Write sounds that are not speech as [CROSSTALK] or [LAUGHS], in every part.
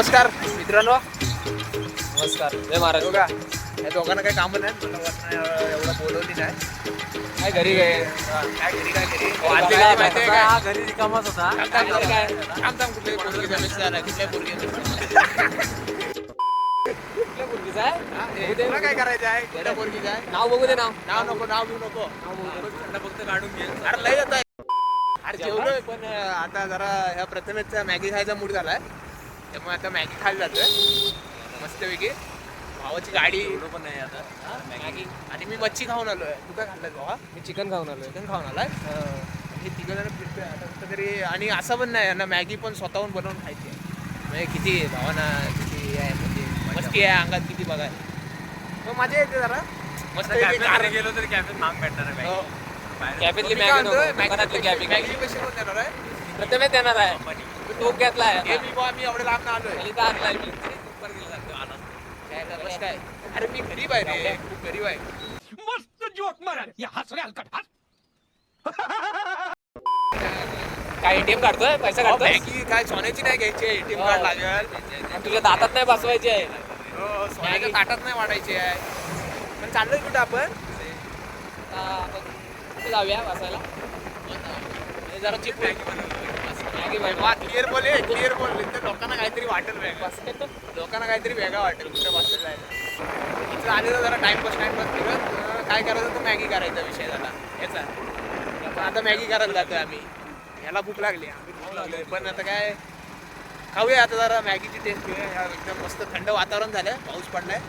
नमस्कार मित्रांनो. नमस्कार. जय महाराज. बघा या दोघांना काही कामं नाही मला एवढं बोलवली नाही. काय घरी काय? काय घरी काय घरी? काय माहिती आहे काय? हा घरी रिकामाच होता. थांब, थांब, थांब, काय? थांब, थांब, कुठल्या पोरगीचा message आला? कुठल्या पोरगीचा? कुठल्या मुलगीचा आहे? हा, तुला काय करायचं आहे? कुठल्या पोरगीचा आहे? नाव बघू दे नाव. नाव नको नाव घेऊ नको. फक्त काढून घे. अरे लय येत आहे अरे जेवलोय पण अं, आता जरा ह्या प्रथमेशचा मॅगी खायचा मूड झालाय. त्यामुळे आता मॅगी खायला जातोय. मस्तपैकी भावाची गाडी. पण नाही आता. हा, मॅगी. आणि मी मच्छी खाऊन आलोय. तू काय खाल्लं भावा? मी चिकन खाऊन आलोय. चिकन खाऊन आलाय? हे. तिघ जण फिरतोय. आता कुठं तरी आणि असं पण नाही यांना मॅगी पण स्वतःहून बनवून खायची आहे. म्हणजे किती भावाना किती आहे म्हणजे मस्ती आहे अंगात किती बघाय मग मजा येते जरा. मस्त गेलो तरी कॅफेत माग भेटणार हो. कॅफेतली काय मॅगी मॅगी कॅफे मॅगी कशी कोण देणार आहे? प्रथमेश देणार आहे. तू टोप घेतलाय हे मी बुवा, मी एवढे लांब आलोय. खाली तर आणलाय मी उपर गेला आला काय करणार? काय अरे मी गरीब आहे रे. खूप गरीब आहे. काय एटीएम काढतोय? पैसा अहो, काढतोय? मॅगी काय सोन्याची नाही घ्यायची एटीएम कार्ड लागेल. तुझ्या दातात नाही बसवायची आहे. हो, सोन्याच्या ताटात नाही वाढायची आहे. पण चाललोय कुठं आपण? आता आपण कुठे जाऊया बसायला? हे जरा चिप मॅगी बनवा. क्लिअर बोल क्लिअर बोल. तर लोकांना काहीतरी वाटेल वेगळं लोकांना काहीतरी वेगळं वाटेल. कुठं बसलेलं आहे. इथं तर जरा टाइमपास टाइमपास फिरत काय करायचं तर मॅगी करायचा विषय झाला. याचा पण आता मॅगी करायला जातोय आम्ही. ह्याला भूक लागली. आम्ही भूक लागलोय. पण आता काय? खाऊया आता जरा मॅगीची टेस्ट घेऊया. एकदम मस्त थंड वातावरण झालं पाऊस पडलाय.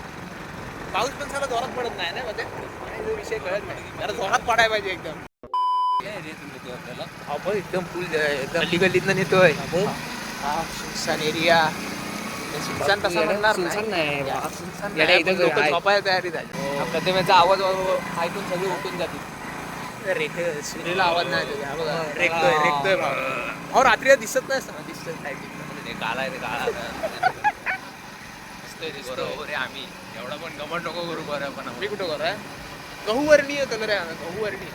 पाऊस पण सगळं जोरात पडत नाही ना? म्हणजे? मध्ये जो विषय कळत नाही. जरा जोरात पडायला पाहिजे एकदम. एकदम फुल गल्ली गल्लीतनं नेतोय. हा सुनसान एरिया. सुनसान तसा म्हणणार नाही. सुनसान. झोपायला तयारी झाली. हा. प्रतिमेचा आवाज ऐकून सगळे उठून जातील. रेख सूर्याला आवाज नाही हा रेखतोय रेखतोय रात्री दिसत नाही असं. दिसत नाही काळा आहे आहे आम्ही. एवढा पण गमत नको करू बरं पण मी कुठं करू गहू वर्णीय कलर आहे गहू वर्णीय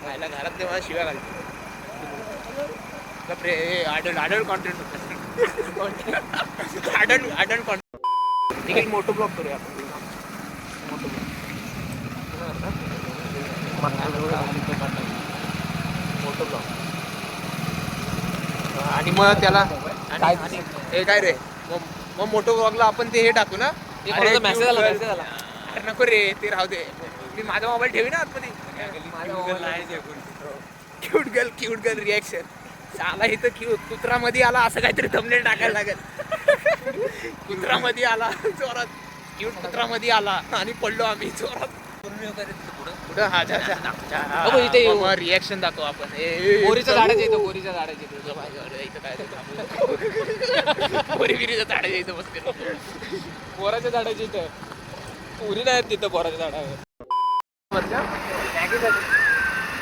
खायला घरात तेव्हा शिव्या घालतो बापरे, हे adult adult content adult adult content ठीक आहे मोठं ब्लॉग करूया आपण. मोठं मोठं ब्लॉग आणि मग त्याला आणि- हे काय रे? मग मग मोठं ब्लॉगला आपण ते हे टाकू ना? ते message आला, नको रे ते राहू दे. मी माझा मोबाईल ठेवी ना आतमध्ये. Cute girl cute girl reaction आला इथं क्यूट कुत्रामध्ये आला असं काहीतरी थंबनेल टाकायला लागेल. कुत्रामध्ये आला जोरात. क्यूट कुत्रामध्ये आला आणि पडलो आम्ही जोरात. कुठं हा अगं, इथे. रिॲक्शन दाखव आपण. ए, ए, बोरीच्या चल. झाडाच्या इथं काय बोरी बिरीचं झाड आहे इथं बोराच्या झाडाच्या इथं उरी नाही तिथं बोराच्या झाडावर.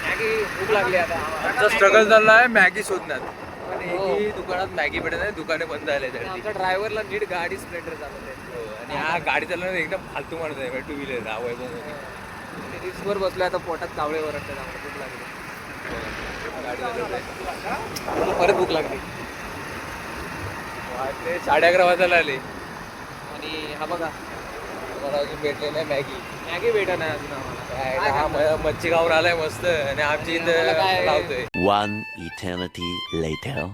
मॅगी भूक लागली आता. आमचा स्ट्रगल चालला आहे मॅगी शोधण्यात. पण हो. एकही दुकानात मॅगी भेटत नाही दुकाने बंद झाले आमच्या ड्रायव्हरला नीट गाडी स्प्लेंडर चालवते. आणि हा गाडी चालवणार एकदम फालतू माणूस आहे टू व्हीलर हा वैभव रिक्सवर बसलोय आता पोटात कावळे वरटतात आम्हाला भूक लागली. मला परत भूक लागली. साडे अकरा वाजायला आले. आणि हा बघा मला अजून भेटले नाही मॅगी. मॅगी भेटत नाही अजून आम्हाला. काय हा मच्छी गावर आलाय मस्त आणि आमची इथं काय- लावतोय. One eternity later.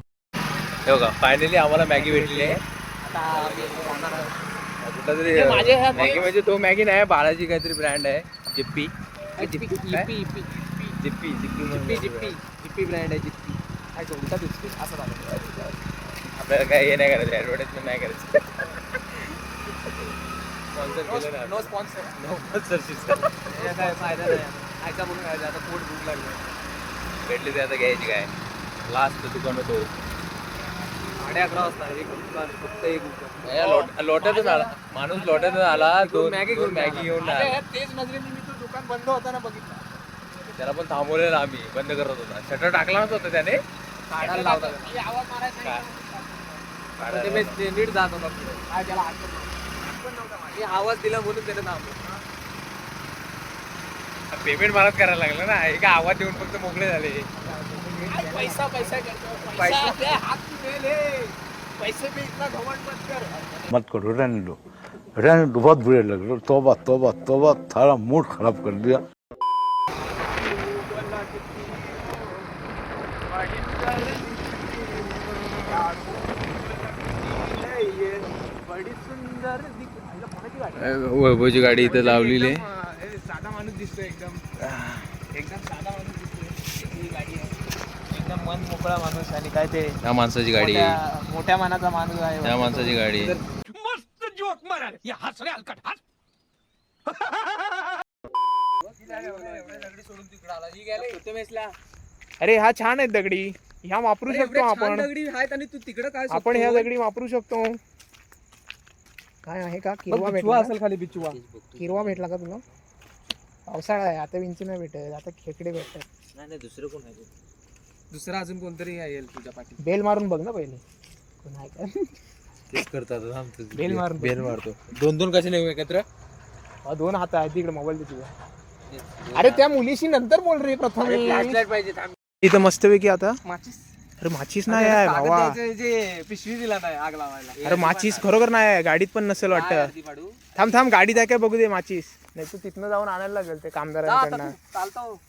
हे बघा फायनली आम्हाला मॅगी भेटली आहे. कुठला तरी माझे ह्या- मॅगी म्हणजे तो मॅगी नाही बालाजी काहीतरी ब्रँड आहे. जिप्पी. जिप्पी काय? जिप्पी जिप्पी जिप्पी जिप्पी. जिप्पी ब्रँड आहे जिप्पी. काय उलटा दिसते असं आपल्याला काय हे नाही करायचं ऍडव्हर्टाइजमेंट नाही करायचं. स्पॉन्सर केलं ना नो स्पॉन्सर नो स्पॉन्सरशिप काय फायदा नाही. खायचा म्हणून खायचा आता पोट भूक लागली. भेटली ते आता घ्यायची काय? लास्ट दुकान होतो? साडे अकरा वाजता एक दुकान फक्त एक दुकान लोट्यातून आला. माणूस लोट्यातून आला दोन मॅगी घेऊन मॅगी. घेऊन तेच नजरेने मी तो दुकान बंद होताना बघितलं. त्याला पण थांबवलेलं आम्ही बंद करत होता. शटर टाकला नव्हता त्याने. काढायला लावता मी आवाज मारायचा नीट जात होता. त्याला. मी आवाज दिला म्हणून त्याने थांबलो पेमेंट मलाच करायला लागलं ना. एका आवाज देऊन फक्त मोकळे झाले. पैसा पैसा करतो पैसा? इतना घमंड मत कर. मत करो रहने दो रहने दो बहुत बुरे लग रहे हो. तोबा तोबा तोबा थारा मूड खराब कर दिया बडी सुंदर दिख- आईला कोणाची गाडी आहे? वैभवची गाडी इथं लावलेली आहे. साधा माणूस दिसतोय एकदम. एकदम साधा माणूस दिसतोय. गाडी आहे. एकदम मन मोकळा माणूस आणि काय ते त्या माणसाची गाडी. आहे मोठ्या मनाचा माणूस आहे. त्या माणसाची गाडी. आहे अरे हा छान आहे दगडी. ह्या वापरू शकतो आपण. आणि तू तिकडे काय आपण ह्या दगडी वापरू शकतो. काय आहे का? किरवा भेटला. का? खाली बिचुआ किरवा भेटला का तुला? पावसाळा आहे आता विंचू नाही भेटत आता खेकडे भेटतात. नाही दुसरं कोण आहे? दुसरं अजून कोणतरी येईल तुझ्या पाठी. बेल मारून बघ ना पहिले. कोण आहे का? तेच करतात बेल मारून बेल मारतो. दोन दोन कसे नाही एकत्र? हा, दोन हात आहेत तिकडे मोबाईल दे तुझा अरे त्या मुलीशी नंतर बोल रे प्रथम. पाहिजे इथं मस्तपैकी आता. माचीस. अरे माचीस नाही आहे भावा. जे पिशवी दिला नाही आग लावायला. अरे माचीस खरोखर नाही आहे गाडीत पण नसेल वाटतं. पाडू? थांब थांब गाडीत आहे काय बघू दे माचीस. नाही तू तिथनं जाऊन आणायला लागेल ते कामगारांकडनं चालतो.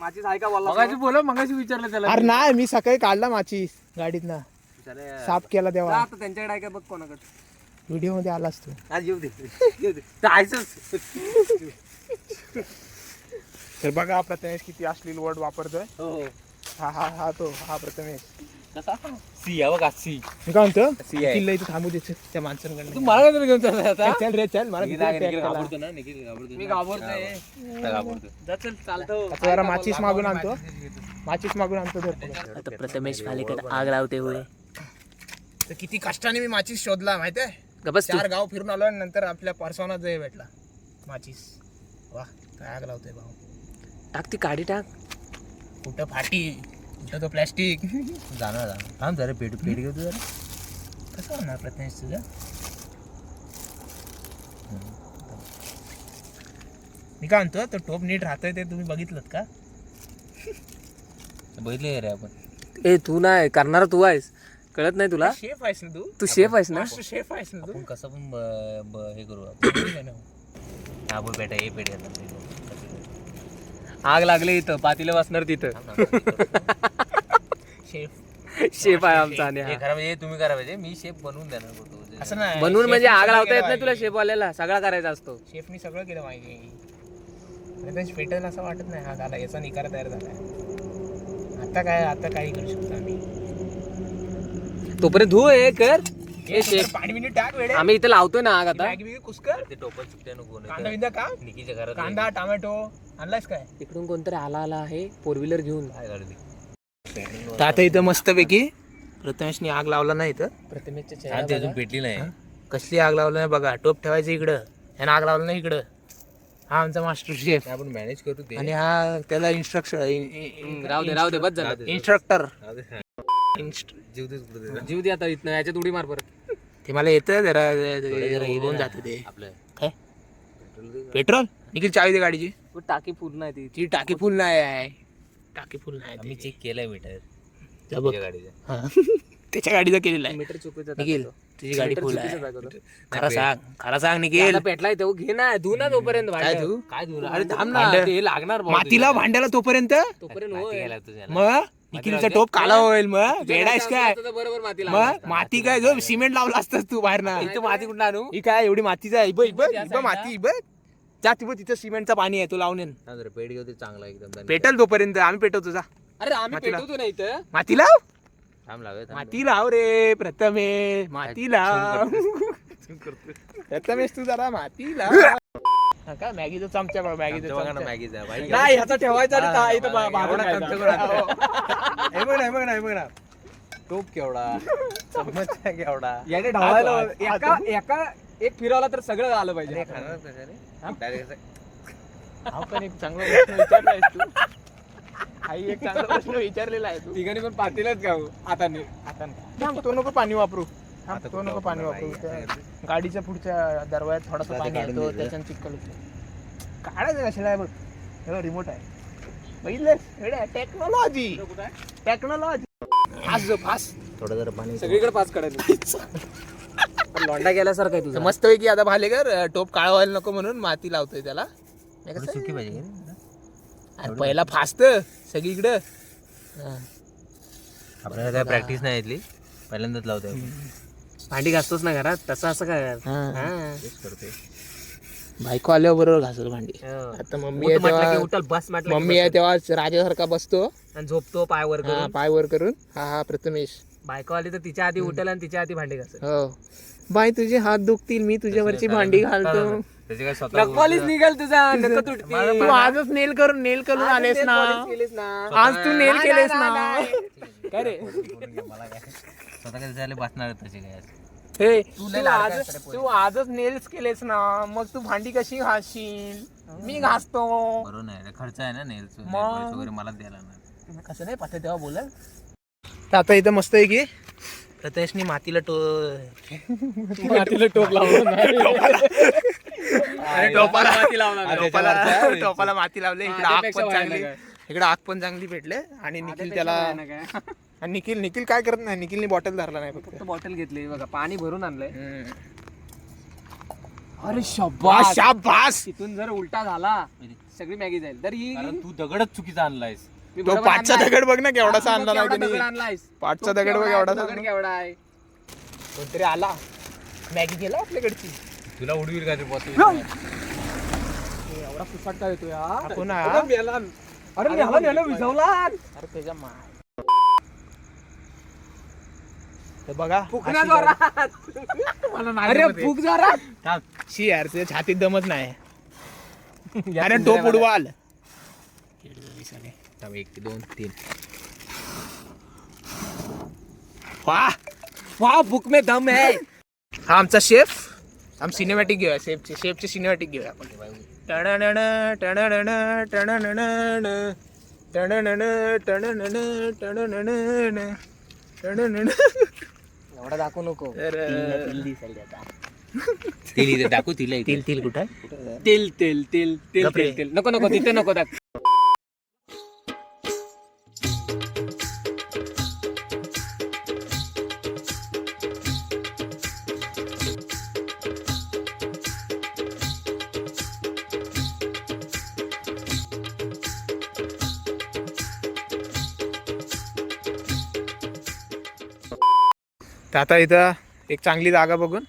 माचीस आहे का बोला मगाशी बोला मगाशी विचारलं त्याला. अरे नाही मी सकाळी काढला माचीस गाडीत ना साफ केला तेव्हा. आता त्यांच्याकडे आहे का बघ कोणाकडे. व्हिडिओमध्ये आलास तू. आज येऊ दे येऊ दे. जायचंच तर बघा प्रथमेश किती अश्लील वर्ड वापरतोय. हो हा. हा हा तो हा प्रथमेश. कसा? सी आहे बघा सी. मी काय म्हणतो? सी आहे. किल्ला इथे थांबू दे त्या माणसांकडनं. तू मला काय घेऊन चाललाय आता. चल रे चल. मला भीती वाटते. घाबरतो ना निखिल घाबरतो मी घाबरतोय. आता घाबरतो जा चल चालतो. आता जरा माचीस मागून आणतो. माचीस मागून आणतो तर आता प्रथमेश पालीकडे आग लावते हुए तर किती कष्टाने मी माचीस शोधला माहितीये गबस तू. चार गाव फिरून आलो आणि नंतर आपल्या परसोना जय भेटला. माचीस. वा काय आग लावतोय भाऊ. टाक ती काडी टाक. कुठं फाटी कुठं तो प्लॅस्टिक जाणार जाणार. थांब जरा पेट पेट घेऊ जरा. कसं होणार प्रथमेश तुझं? मी काय म्हणतो तो टोप नीट राहतोय ते तुम्ही बघितलं का? [LAUGHS] बघितले रे आपण. ए तू नाही करणार तू आहेस. कळत नाही तुला? शेफ आहेस ना तू? तू शेफ आहेस ना? मास्टर शेफ आहेस ना तू? आपण कसं पण ब- ब- हे करू आपण. [COUGHS] हा बोल बेटा हे पेट घेतला ते. आग लागली इथं पातीला वाचणार तिथं. शेफ. शेफ आहे आमचा आणि हे. हा. करा म्हणजे तुम्ही करा पाहिजे मी शेप बनवून देणार होतो असं नाही बनवून म्हणजे आग लावता येत नाही तुला पाहिजे. शेफ वाल्याला सगळा करायचा असतो. शेफनी सगळं केलं पाहिजे प्रथमेश पेटेल असं वाटत नाही हा झाला याचा निकार तयार झालाय आता काय आता काही करू शकतो आम्ही. तोपर्यंत धू हे कर. हे शेफ शेफ. पाणी बिणी टाक वेळे आम्ही इथं लावतोय ना आग आता. मॅगी बिगी कुस्कर ते टोपन नको कांदा बिंदा का? निकीच्या घरात कांदा टोमॅटो. आणलायस काय? इकडून कोणतरी आला आला आहे फोर व्हीलर घेऊन. तर आता इथं मस्तपैकी प्रथमेशनी आग लावला नाही इथं. प्रथमेशच्या चेहरा अजून पेटली नाही. कसली आग लावलं नाही बघा टोप ठेवायचं इकडं. यानं आग लावलं नाही इकडं. हा आमचा मास्टर शेफ आपण मॅनेज करू ते. आणि हा त्याला इन्स्ट्रक्शन राहू दे राहू दे बस झालं. इन्स्ट्रक्टर. जीव कुठे दे. जीव दे आता इथनं याच्यात उडी मार परत. ते मला येतं जरा जरा हे दे होऊन ना. जातं ते. आपलं. काय? पेट्रोल? निखिल चावी दे गाडीची. टाकी पूर्ण आहे ती ती टाकी फुल नाही आहे टाकी फुल नाही आम्ही ती. चेक केलाय मीटर जा बघ. गाडीचा हा. त्याच्या गाडीचा केलेला आहे मीटर चुकीचं निखिल दाखवतो. तुझी गाडी मीटर फुल चुकीचं आहे दाखवतो. खरं सांग खरं सांग निखिल। पेटलाय तो घे ना धू ना तोपर्यंत काय भांडं. तू काय देऊ अरे थांब ना। भांडं. ते लागणार भाऊ मातीला भांड्याला तोपर्यंत। तोपर्यंत माती होय. घ्यायला तुझ्याला। मग? निखिलचा टोप काला होईल मग? वेडायस काय? आता तर बरोबर माती लागणार. मग माती काय? जो सिमेंट लावला असतास तू बाहेर ना. इथं माती कुठं आणू? ही काय एवढी मातीचा आहे? इबं त्या इबं माती इबं जा तिबं तिथं सिमेंटचं पाणी आहे तू लावून. हा जरा पेट घेऊ ते चांगला एकदम पेटल तोपर्यंत आम्ही पेटवतो जा. अरे आम्ही मातीला. पेटवतो ना इथं. माती लाव. थांब लावे माती लाव रे प्रथमे माती लाव. प्रथमेश तू जरा माती लाव. [LAUGHS] हा का? मॅगीचा चमचा बघ मॅगीचा बघा ना चमचा. मॅगीचा बाई. नाही ह्याचा ठेवायचा आणि ता- इथं बा- बाजूला एवढा ठेवायचा. चमचा हो. [LAUGHS] हे बघ ना हे बघ ना हे बघ ना. टोप केवढा. [LAUGHS] चम्मच केवढा. याने ढवळायला एका एका एक फिरवला तर सगळं आलं पाहिजे. अरे खाणार कशाने Direct असं- हा पण एक चांगला प्रश्न विचारलाय तू. आई एक चांगला प्रश्न विचारलेला आहे तू. तिघांनी पण पातीलच गाव आता आता थांब, तो नको पाणी वापरू. थांब, तो नको पाणी वापरू? त्या गाडीच्या पुढच्या दरवाज्यात थोडासा आता पाणी काढून येतो. त्याच्यानं चिक्कल होतो. काढायचं कशाला आहे बघ? हे रिमोट आहे. बघितलं टेक्नॉलॉजी टेक्नॉलॉजी फास्ट जो फास्ट थोडं जरा पाणी सगळीकडे पाच काढायला [LAUGHS] लोंडा गेल्यासारखं आहे तुझं. मस्तपैकी आता भालेकर अं, टोप काळा व्हायला नको म्हणून माती लावतोय त्याला. नाही? सुकी पाहिजे? अरे पहिला फास्ट सगळीकडं हा. आपल्याला काय प्रॅक्टिस नाही येतली पहिल्यांदाच लावतोय आपण. भांडी घासतोच ना घरात? तसं असं काय? हा. हा. तेच करतोय. बायको आल्यावर बरोबर घासल भांडी. हो. आता मम्मी उठ आहे म्हटलं की तेव्हा उठल बस म्हटलं की मम्मी आहे. तेव्हा राजासारखा बसतो. आणि झोपतो पाय वर हा, करून. पाय वर करून. हा हा प्रथमेश. बायको आली तर तिच्या आधी उठल आणि तिच्या आधी भांडी घासल. हो. बाय तुझे हात दुखतील मी तुझ्यावरची भांडी घालतो. त्याचे काय स्वतः नखपालीच निघाल तुझा तुटतील. तू आजच नेल करून नेल करून आलेस ना. आज तू नेल केलेस ना. नाही, काय रे? मला काय स्वतः काय झाले बसणार तसे काय? हे तू तू आज आजच नेल्स केलेस ना. मग तू भांडी कशी घासशील मी घासतो. बरोबर नाही रे, खर्च आहे ना नेल्स मग? वगैरे मलाच द्यायला कसं नाही पाहते तेव्हा बोल आता इथं मस्त आहे की प्रथमेशनी मातीला टो [LAUGHS] मातीला टोप लावून. अरे टोपाला माती लावला. टोपाला टोपाला माती लावले. इकडे आग पण चांगली. इकडे आग पण चांगली भेटले. आणि निखिल त्याला [LAUGHS] आणि निखिल निखिल काय करत नाही. निखिलनी बॉटल धरला नाही फक्त. बॉटल घेतली. बघा पाणी भरून आणलंय. अरे वा, शब्बास शाबास. तिथून जर उलटा झाला सगळी मॅगी जाईल. तर ही तू दगडच चुकीचा आणलायस. मी तो बरोबर पाचचा आणलाय. दगड बघ ना केवढासा आणला नाही केवढा दगड त्यांनी आणलायस. पाचचा तो दगड बघ केवढा आहे, एवढासा दगड केवढा आहे. कोणतरी आला. मॅगी केला आपल्याकडची. तुला उडवील का ते बॉटल एवढा फुसाट काय येतो यार आपण हा? अरे मेला अरे मेला मेला विझवला अरे त्याच्या माय. तर बघा फुकण्या अशी जोरात. मला नाही अरे जमत. फुक जोरात. थांब. शी यार तुझ्या छातीत दमत नाही. अरे टोप उडवाल. एक दोन तीन वा वाह फुक में दम है हा आमचा शेफ आम सिनेमॅटिक घेऊया शेफचे शेफचे सिनेमॅटिक घेऊया आपण टणणण, टणणण, टणणण, टणणण, टणणण, टणणण, टणणण. एवढा दाखवू नको तिल टाकू तिला इथे तिल तिल कुठं आहे? तेल तेल तेल. तेल तेल नको नको तिथे नको दाख तर आता इथं एक चांगली जागा बघून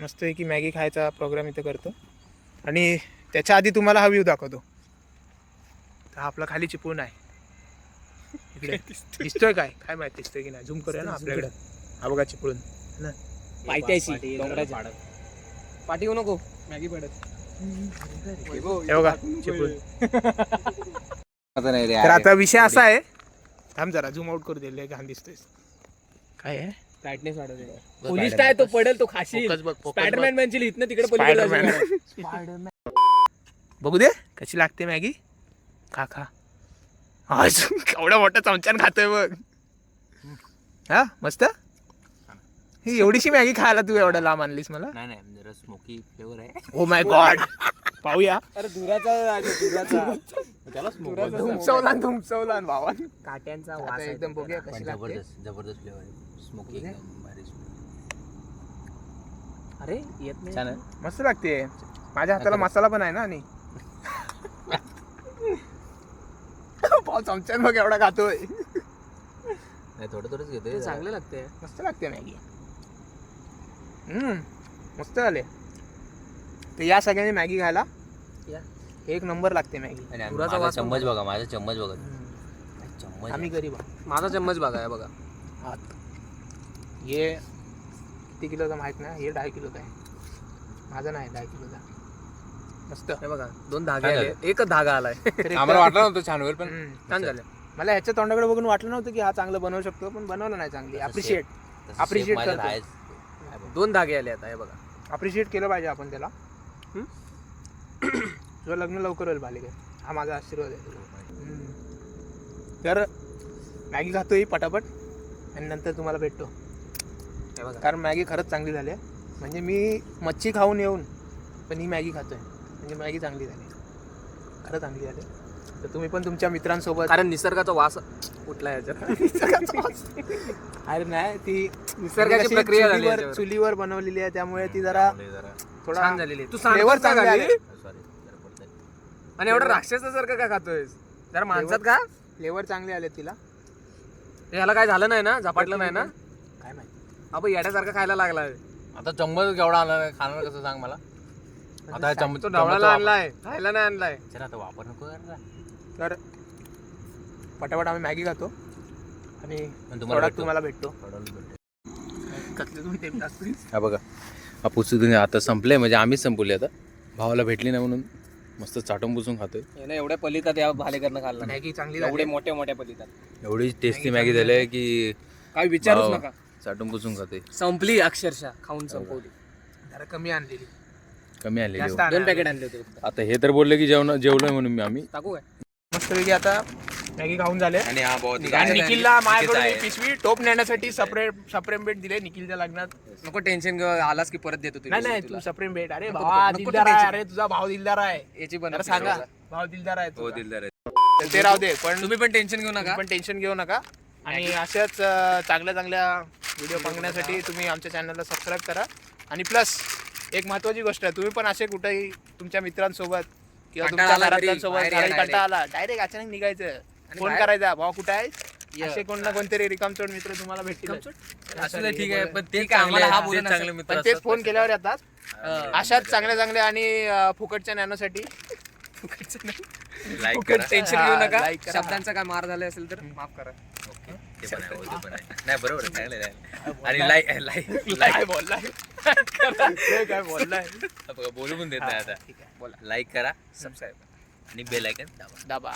मस्त आहे की मॅगी खायचा प्रोग्राम इथं करतो. आणि त्याच्या आधी तुम्हाला हा व्ह्यू दाखवतो. तर हा आपला खाली चिपळूण आहे. इकडे. दिसतोय? काय? काय माहिती दिसतोय की नाही? झूम करूया ना आपल्याकडे. हा बघा चिपळून पायथ्याशी डोंगराच्या पाठी येऊ नको. मॅगी पडत. हे बघा चिपळूण. तर आता विषय असा आहे. थांब जरा झूम आउट करू दे घाण दिसतोय काय आहे? ब्राईटनेस वाढवते. पोलीस आहे तो पडेल तो खाशील. Focus बघ, focus बघ. स्पायडरमॅन म्हणशील इथनं तिकडे पलीकडे Spiderman. [LAUGHS] बघू दे कशी लागते मॅगी? खा खा. आज केवढा मोठा चमच्यान खातोय बघ. हा मस्त? ही एवढीशी मॅगी खायला तू एवढा लांब आणलीस मला? नाही नाही जरा स्मोकी फ्लेवर आहे. ओ माय गॉड पाहूया. अरे दुराचा दुराचा [LAUGHS] त्याला धुमसवला धुमसवला भावान काट्यांचा वास एकदम बघूया पण कशी लागते. जबरदस्त जबरदस्त फ्लेवर आहे. स्मोकी एकदम भारी अरे येत नाही. छान आहे. मस्त लागते. माझ्या हाताला मसाला पण आहे ना आणि? चमच्यान बघ एवढा खातोय. नाही थोडं थोडंच घेतोय. ते चांगलं लागते मस्त लागते मॅगी. हम्म मस्त झाले. तर या सगळ्यांनी मॅगी खायला. या. एक नंबर लागते मॅगी. आणि पुराचा माझा वास पण चम्मच बघा माझा चम्मच बघा. चम्मच आम्ही गरीब माझा चम्मच बघा हे बघा. आहात हे किती किलोचा माहीत नाही. हे दहा किलोचा आहे. माझा नाही दहा किलोचा. मस्त. हे बघा दोन धागे आले. एकच धागा आलाय. [LAUGHS] आम्हाला वाटलं नव्हतं छान होईल पण हम्म. छान झालं. मला ह्याच्या तोंडाकडे बघून वाटलं नव्हतं की हा चांगलं बनवू शकतो पण बनवलं नाही चांगली. Appreciate Appreciate. करतो. आहेच. दोन धागे आले आता हे बघा. अप्रिशिएट केलं पाहिजे आपण त्याला. तुझं [CLEARS THROAT] लग्न लवकर होईल बालिके हा माझा आशीर्वाद आहे. तुला हम्म. तर मॅगी खातोय पटापट आणि नंतर तुम्हाला भेटतो. बघा. कारण मॅगी खरंच चांगली झाली आहे. म्हणजे मी मच्छी खाऊन येऊन पण ही मॅगी खातोय. म्हणजे मॅगी चांगली झाली. खरं चांगली झाली. तर तुम्ही पण तुमच्या मित्रांसोबत कारण निसर्गाचा वास उठला याच्यात? [LAUGHS] अरे नाही ती निसर्गाची कशी प्रक्रिया झाली चुलीवर याच्यावर. चुलीवर बनवलेली आहे त्यामुळे ती जरा थोडा छान झालेली आहे. तू फ्लेवर चांगले? आले आणि एवढं राक्षसासारखं का खातोय जरा माणसात का फ्लेवर चांगले आले तिला. याला काय झालं नाही ना? झपाटलं नाही ना? आपण येड्यासारखं खायला लागलाय. आता चम्मच केवढा आणला खाणार कसं सांग मला? आता हे चम्मच तो ढवळाला आणलाय. खायला नाही आणलाय. चला आता वापर नको करायला तर पटापट आम्ही मॅगी खातो. आणि तुम्हाला. तुम्हाला भेटतो. हा बघा. हापूस तुम्ही आता संपले म्हणजे आम्हीच संपवले आता. भावाला भेटली नाही म्हणून मस्त चाटून पुसून खातोय. यानं एवढ्या पलितात या भालेकरनं खाल्ला नाही. मॅगी चांगली एवढे मोठ्या मोठ्या पलितात एवढी टेस्टी मॅगी झाली की काय विचारूच नका. चाटून पुसून खाते संपली अक्षरशः खाऊन संपवली. जरा कमी आणलेली. कमी जास्त हो. आणा. दोन पॅकेट आणले होते फक्त. आता हे तर बोलले की जेवण जेवलोय म्हणून मी आम्ही. टाकू काय? मस्तपैकी आता मॅगी खाऊन झाले. आणि हा आणि निखिलला माझ्याकडून एक पिशवी टोप नेण्यासाठी सप्रेम सप्रेम भेट दिले निखिलच्या लग्नात. नको टेन्शन घेऊ आलास की परत देतो नाही नाही तू सप्रेम भेट. अरे भावा नको दिलदार आहे. अरे तुझा भाव दिलदार आहे. याची पण जरा सांगा भाव दिलदार आहे हो तुझा. दिलदार आहे. तर ते राहू दे पण तुम्ही पण टेन्शन घेऊ नका. पण टेन्शन घेऊ नका. आणि अशाच अं, चांगल्या चांगल्या व्हिडिओ बघण्यासाठी तुम्ही आमच्या चॅनलला सबस्क्राईब करा. आणि प्लस एक महत्वाची गोष्ट आहे तुम्ही पण असे कुठेही तुमच्या मित्रांसोबत किंवा कंटाळा तुमच्या आला तरी घरातल्यांसोबत बाहेर. कंटाळा आला डायरेक्ट अचानक निघायचं. फोन बाहेर- करायचा भाऊ कुठे आहे. असे कोण ना कोणतरी रिकामचोड मित्र तुम्हाला भेटतील. असू दे ठीक आहे पण ते ठीक आहे, आम्हाला हा बोलून चांगले असं- मित्र पण तेच असतात. फोन केल्यावर येतात. अं, अशाच चांगल्या चांगल्या आणि अं, फुकटच्या ज्ञानासाठी लाईक करा. टेन्शन हा, घेऊ नका. like करा. शब्दांचा काय मार झाला असेल तर माफ करा. ते पण आहे, हो, ते पण आहे. नाही बरोबर आहे, चांगलं आहे. आणि लाईक लाईक काय बोललाय हे काय बोललाय बोलू पण देत नाही आता ठीक आहे बोला लाईक करा सबस्क्राईब आणि बेल आयकन दाबा दाबा